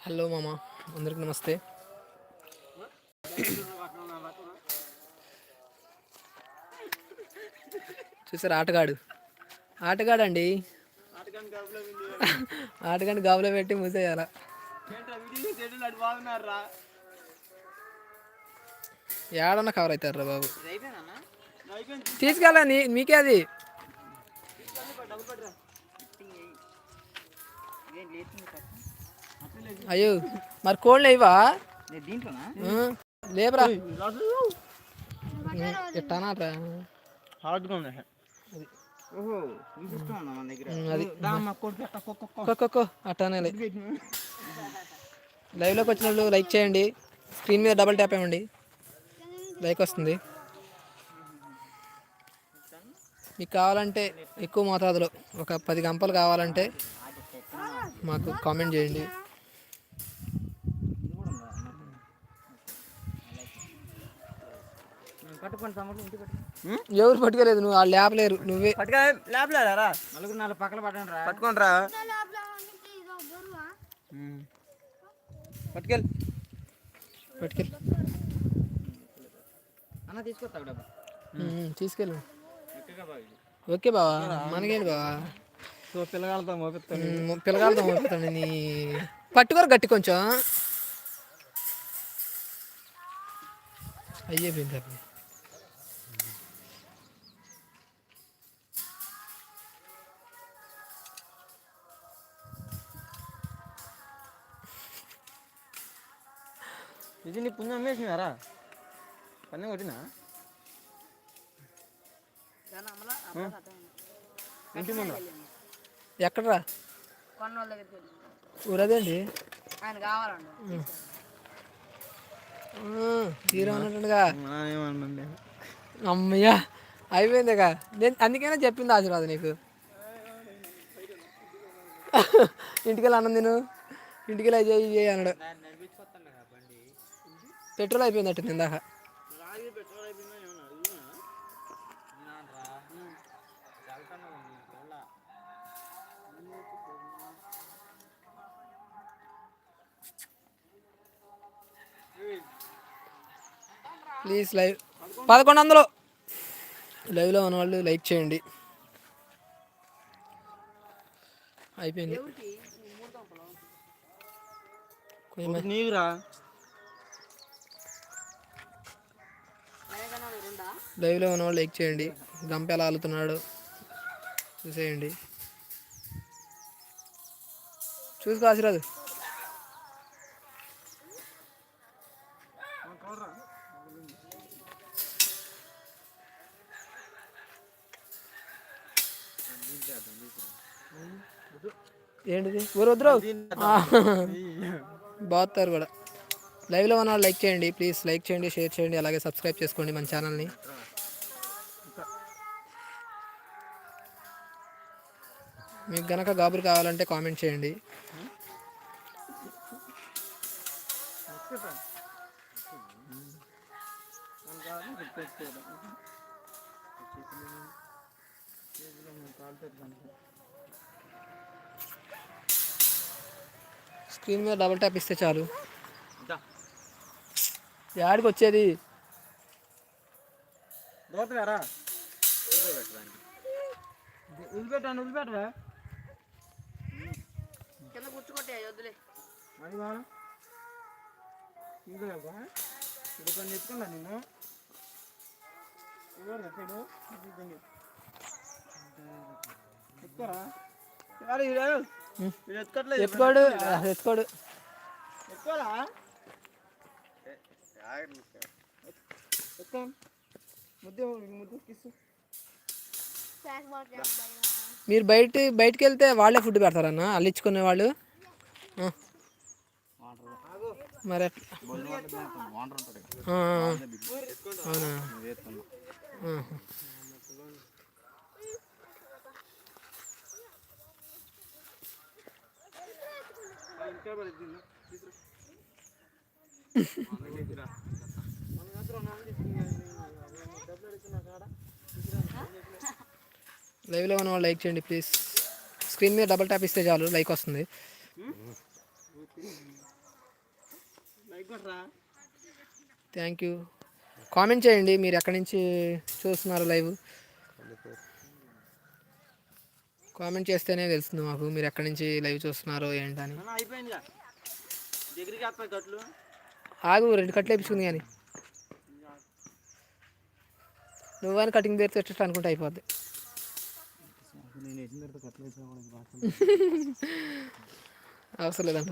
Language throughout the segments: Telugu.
హలో మామ అందరికి నమస్తే. చూసారు ఆటగాడు? ఆటగాడు అండి ఆటగాడిని గాబులో పెట్టి మూసేయాల? ఏడన్నా కవర్ అవుతారు రా బాబు తీసుకెళ్ళని మీకే అది. అయ్యో మరి కోళ్ళు ఇవా దీంట్లోనా? లేబరా ఎట్టానా అట్టానే లైవ్లోకి వచ్చిన వాళ్ళు లైక్ చేయండి. స్క్రీన్ మీద డబల్ ట్యాప్ ఇవ్వండి. లైక్ వస్తుంది. మీకు కావాలంటే ఎక్కువ మోతాదులో ఒక పది గంపలు కావాలంటే మాకు కామెంట్ చేయండి పట్టుకోండి తమ్ముడు ఇంటి పట్టు ఎవరు పట్టుకోలేదు నువ్వు వాళ్ళు లేపలేరు నువ్వే. లేదారా నలుగురు నాలుగు పక్కల పట్టండి రా. పట్టుకోండి రా. పట్టుకెళ్ళి. పట్టుకెళ్ళి. అన్న తీసుకొస్తా డబ్బా. తీసుకెళ్ళు. ఓకే బావా మనకేంటి బావా సో పిల్లగాలతో మోపిస్తాను. పిల్లగాలతో మోపుతాను నీ. పట్టుకోరు గట్టి కొంచెం. అయ్యే పోయింది ఇది నీ పుణ్యం వేసినారా? పన్ను కొట్టినా? ఇంటి ముందు ఎక్కడరా? ఊరదేంటి? ఆయన కావాలండి హీరో ఉన్నట్టుగా. ఏమన్నా అమ్మయ్యా అయిపోయిందిగా. నేను అందుకనే చెప్పింది ఆశీర్వాదం నీకు. ఇంటికి అన్నం తిను. ఇంటికి వెళ్ళి చేయి చేయి అన్నాడు పెట్రోల్ అయిపోయిందట ఇందాక ప్లీజ్ లైవ్. పదకొండు వందలు లైవ్లో ఉన్న వాళ్ళు లైక్ చేయండి. అయిపోయింది. నీవురా. లైవ్లో ఉన్న వాళ్ళు లైక్ చేయండి. గంప ఎలా ఆలుతున్నాడు. చూసేయండి. చూసుకో ఆశీర్వాద్. ఏంటిది? ఊరు వద్దురావు బాగుతారు కూడా. లైవ్లో ఉన్న లైక్ చేయండి ప్లీజ్ లైక్ చేయండి షేర్ చేయండి అలాగే సబ్స్క్రైబ్ చేసుకోండి మన ఛానల్ని మీకు గనక గాబురు కావాలంటే కామెంట్ చేయండి. స్క్రీన్ మీద డబుల్ ట్యాప్ ఇస్తే చాలు. యాడికి వచ్చేది. దోతగారా వదిలిపెట్టాను వదిలిపెట్టరా కింద కూర్చుకొట్టే వద్దులే అది బా ఇంకా ఇది కొన్ని ఎత్తుకున్నా నేను ఎవరు ఎత్తుకోడు ఎత్తుకోడు. మీరు బయట బయటికి వెళ్తే వాళ్ళే ఫుడ్ పెడతారన్న? వాళ్ళు? ఇచ్చుకునే వాళ్ళు. మరి ఎట్లా? ఆ, ఆ, ఆ. అవునా ఆహా. లైవ్లో ఉన్న వాళ్ళు లైక్ చేయండి ప్లీజ్ స్క్రీన్ మీద డబల్ ట్యాప్ ఇస్తే చాలు లైక్ వస్తుంది. థ్యాంక్ యూ కామెంట్ చేయండి మీరు ఎక్కడి నుంచి చూస్తున్నారు లైవ్? కామెంట్ చేస్తేనే తెలుస్తుంది మాకు మీరు ఎక్కడి నుంచి లైవ్ చూస్తున్నారో ఏంటని. అయిపోయింది ఆగు రెండు కట్లు వేపించుకుంది కానీ. నువ్వైనా కటింగ్ పేరు తెచ్చేట అనుకుంటే అయిపోద్ది. అవసరం లేదంట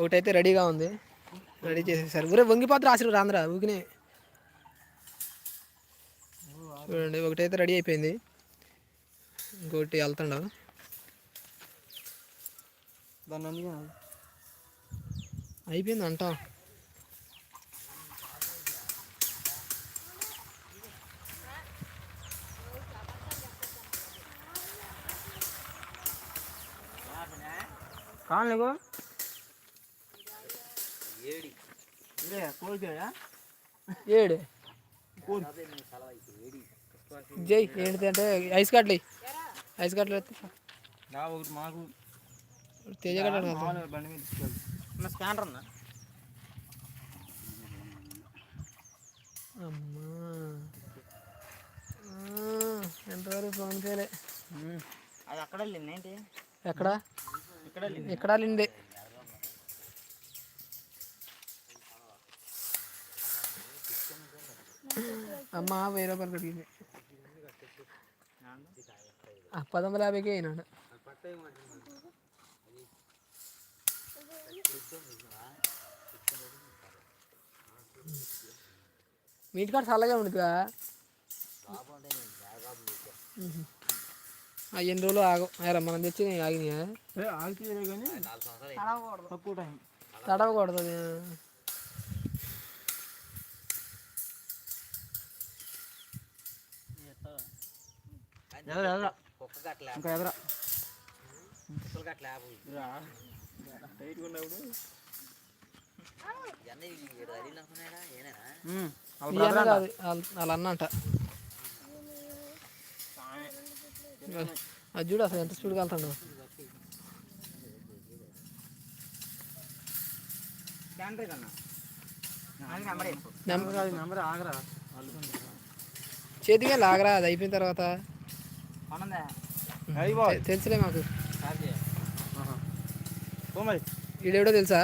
ఒకటైతే రెడీగా ఉంది. రెడీ చేసేసారు. ఊరే వంగిపోతారు రాసిరు రాంద్రా ఊకినే చూడండి ఒకటైతే రెడీ అయిపోయింది. ఇంకోటి వెళ్తుండవు దాన్ని అందుకే అయిపోయింది అంటాం. కాను లేకు ఇదే కోరికాడా ఏడు. జై ఏంటిది అంటే ఐస్ కట్లే. ఐస్ కట్లు నా ఒకటి మాకు తేజ కట్టలు మామూలుగా బండి మీద తీసుకెళ్తాం నా స్కానర్ అన్న అమ్మా ఆ, ఎంతవరకు ఫోన్ చేయలే అది అక్కడ వెళ్ళింది ఏంటి ఎక్కడ ఇక్కడ వెళ్ళింది ఎక్కడ లిండే అమ్మ వెయ్యి రూపాయలు కడిగింది ఆ, పది వందల యాభైకి అయినాడు. మీ ఇంటికాడ చల్లగా ఉండుగా ఆ ఎన్ని రోజులు ఆగం అయ్యారా మనం తెచ్చి ఆగినాయా? తడవకూడదు అది. ఎదరా ఇంకా ఎదరా? అన్న వాళ్ళ- అంట. అది చూడు అసలు ఎంత స్పీడ్గా వెళ్తాడు. స్కానర్ కన్నా. నెంబర్ కాదు నెంబర్ ఆగరా. చేతికే లాగరా అది అయిపోయిన తర్వాత. తెలుసులే మాకు. ఈడెవడో తెలుసా?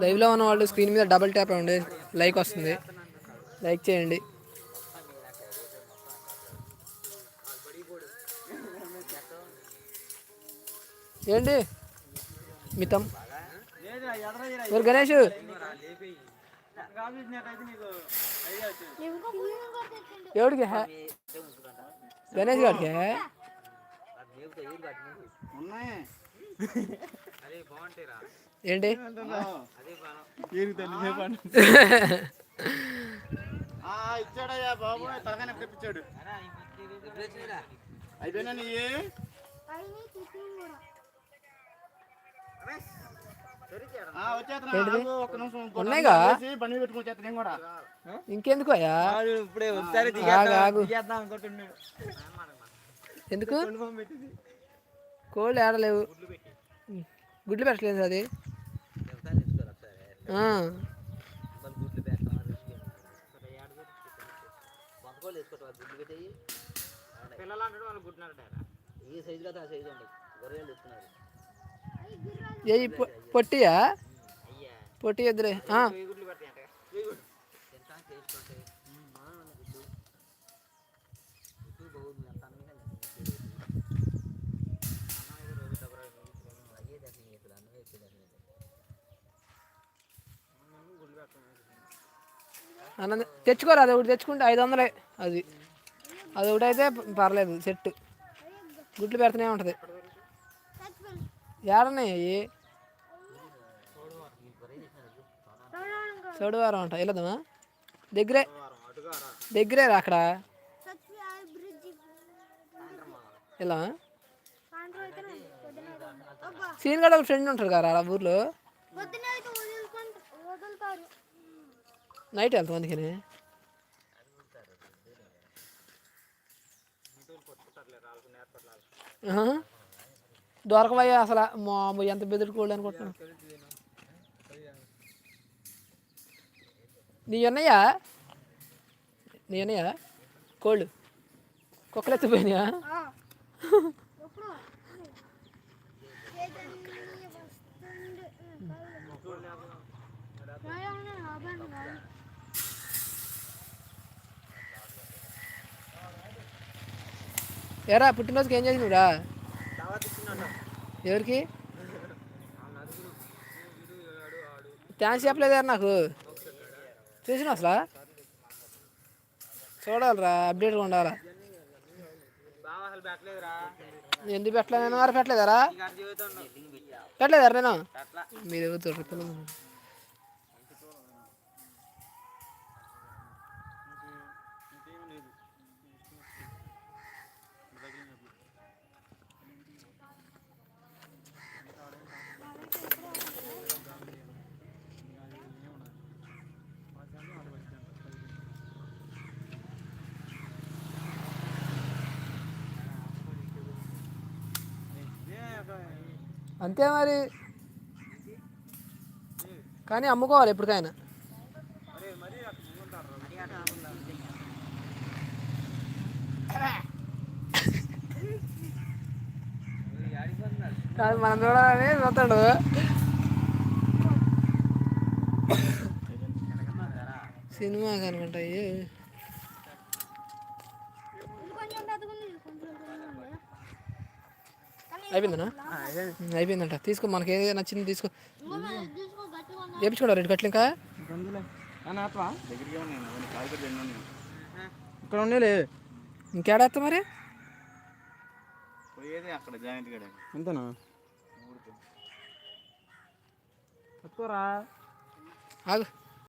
లైవ్లో ఉన్న వాళ్ళు స్క్రీన్ మీద డబుల్ ట్యాప్ అవ్వండి లైక్ వస్తుంది. లైక్ చేయండి. ఏంటి? మితం. ఎవరు గణేష్ కాపించినట్టయితే నీకు ఐడియా వచ్చేది ఎవడికి? గణేష్ గారికి ఏంటి? ఇచ్చాడయ్యా బాబు తలకాయ తెప్పించాడు. అయిపోయినా నీ ఉన్నాయిగా? ఇంకెందుకు అయ్యా ఎందుకు? కోళ్ళు ఆడలేవు గుడ్లు పెట్టలేదు అది. ఆ, పిల్లలు అంటాడు వాళ్ళు గుడ్డినారట ఈ సైజు కదా ఆ సైజు ఉండదు. గొర్రెలు ఇస్తున్నారు. ఏ పొట్టియా? పొట్టి ఎదురే అన్న తెచ్చుకోరా అది ఒకటి తెచ్చుకుంటే ఐదు వందలే అది. అదొకటి అయితే పర్లేదు సెట్ గుడ్లు పెడుతూనే ఉంటుంది. ఏడన్నాయి చోడవారం అంట. వెళ్ళదమ్మా దగ్గరే. దగ్గరే రా అక్కడ. ఎలా సీన్ గడ ఫ్రెండ్ ఉంటారు కదా ఆ ఊర్లో. నైట్ వెళ్తాం అందుకని. ఆహా. దొరకవయ్యా అసలు మా ఎంత బెదిరికోళ్ళు అనుకుంటున్నాను నీ ఉన్నాయా నీ ఉన్నాయా కోళ్ళు. కుక్కలు ఎత్తిపోయినాయా ఎరా పుట్టినరోజుకి ఏం చేసినవురా? ఎవరికి? థ్యాంక్స్ చెప్పలేదా నాకు. చూసిన అసలు? చూడాలిరా అప్డేట్గా ఉండాలా? ఎందుకు పెట్టలే నేను వారు పెట్టలేదారా? పెట్టలేదారా నేను? మీరు అంతే మరి. కానీ అమ్ముకోవాలి ఎప్పటికైనా. కాదు మనం చూడాలని చూస్తాడు. సినిమా కనుకుంటాయి అయిపోయిందనా? అయిపోయిందంట. తీసుకో మనకి ఏది నచ్చింది తీసుకో. చేపించుకోవడం రెండు కట్లు ఇంకా? ఇక్కడ ఉండేలే ఇంకేడేస్తా మరి? పోయేది అక్కడ జాయింట్ ఎంతనా ఆగు.